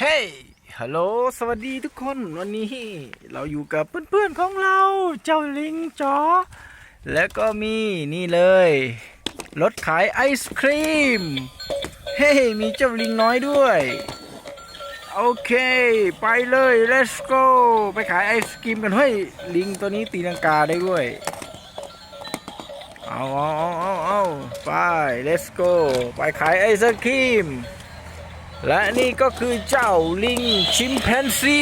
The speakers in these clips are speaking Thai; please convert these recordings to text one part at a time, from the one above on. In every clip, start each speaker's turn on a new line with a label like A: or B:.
A: เฮ้ยฮัลโหล สวัสดีทุกคน วันนี้เราอยู่กับเพื่อนๆของเรา เจ้าลิงจอ และก็มีนี่เลย รถขายไอศครีม เฮ้ยมีเจ้าลิงน้อยด้วย โอเค ไปเลย let's go ไปขายไอศครีมกัน เฮ้ย ลิงตัวนี้ตีลังกาได้ด้วย เอาเอาเอาเอาไป let's go ไปขายไอศครีม และนี่ก็คือเจ้าลิงชิมแปนซี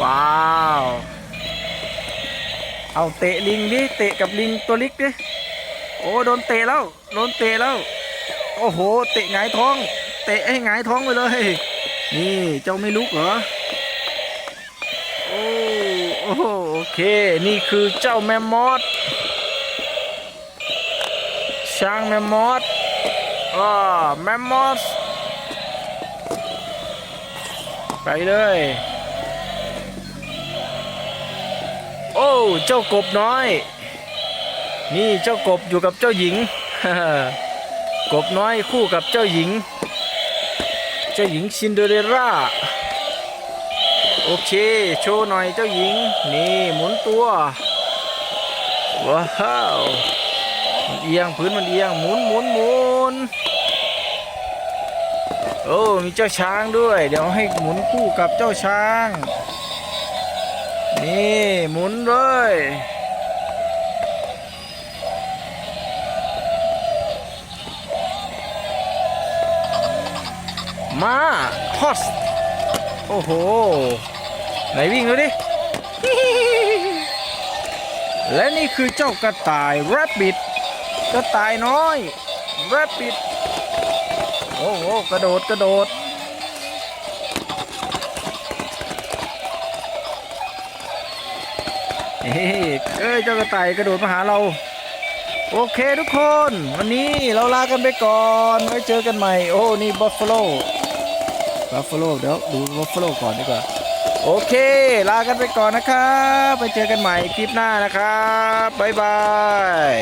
A: ว้าว เอาเตะลิงดิ เตะกับลิงตัวเล็กดิ โอ้โดนเตะแล้ว โดนเตะแล้ว โอ้โห เตะหงายท้อง เตะให้หงายท้องไปเลย นี่เจ้าไม่ลุกเหรอ โอ้โอ้โอเค นี่คือเจ้าแมมมอสช้างแมมมอสอ่าแมมมอส ไปเลย โอ้เจ้ากบน้อย นี่เจ้ากบอยู่กับเจ้าหญิง กบน้อยคู่กับเจ้าหญิง เจ้าหญิงซินเดอเรลล่าโอเค โชว์หน่อยเจ้าหญิง นี่หมุนตัวว้าวเอียงพื้นมันเอียงหมุนหมุนหมุน โอ้มีเจ้าช้างด้วย เดี๋ยวให้หมุนคู่กับเจ้าช้าง นี่หมุนเลยมาฮอสโอ้โห ไหนวิ่งดูดิ และนี่คือเจ้ากระต่ายแรบบิดกระต่ายน้อยแรบบิด กระโดดกระโดด เฮ้ยเอ้ยเจ้ากระต่ายกระโดดมาหาเรา โอเคทุกคน วันนี้เราลากันไปก่อนไว้เจอกันใหม่ โอ้ นี่บัฟฟาโลบัฟฟาโลเดี๋ยวดูบัฟฟาโลก่อนดีกว่า โอเค ลากันไปก่อนนะครับ ไปเจอกันใหม่คลิปหน้านะครับ บ๊ายบาย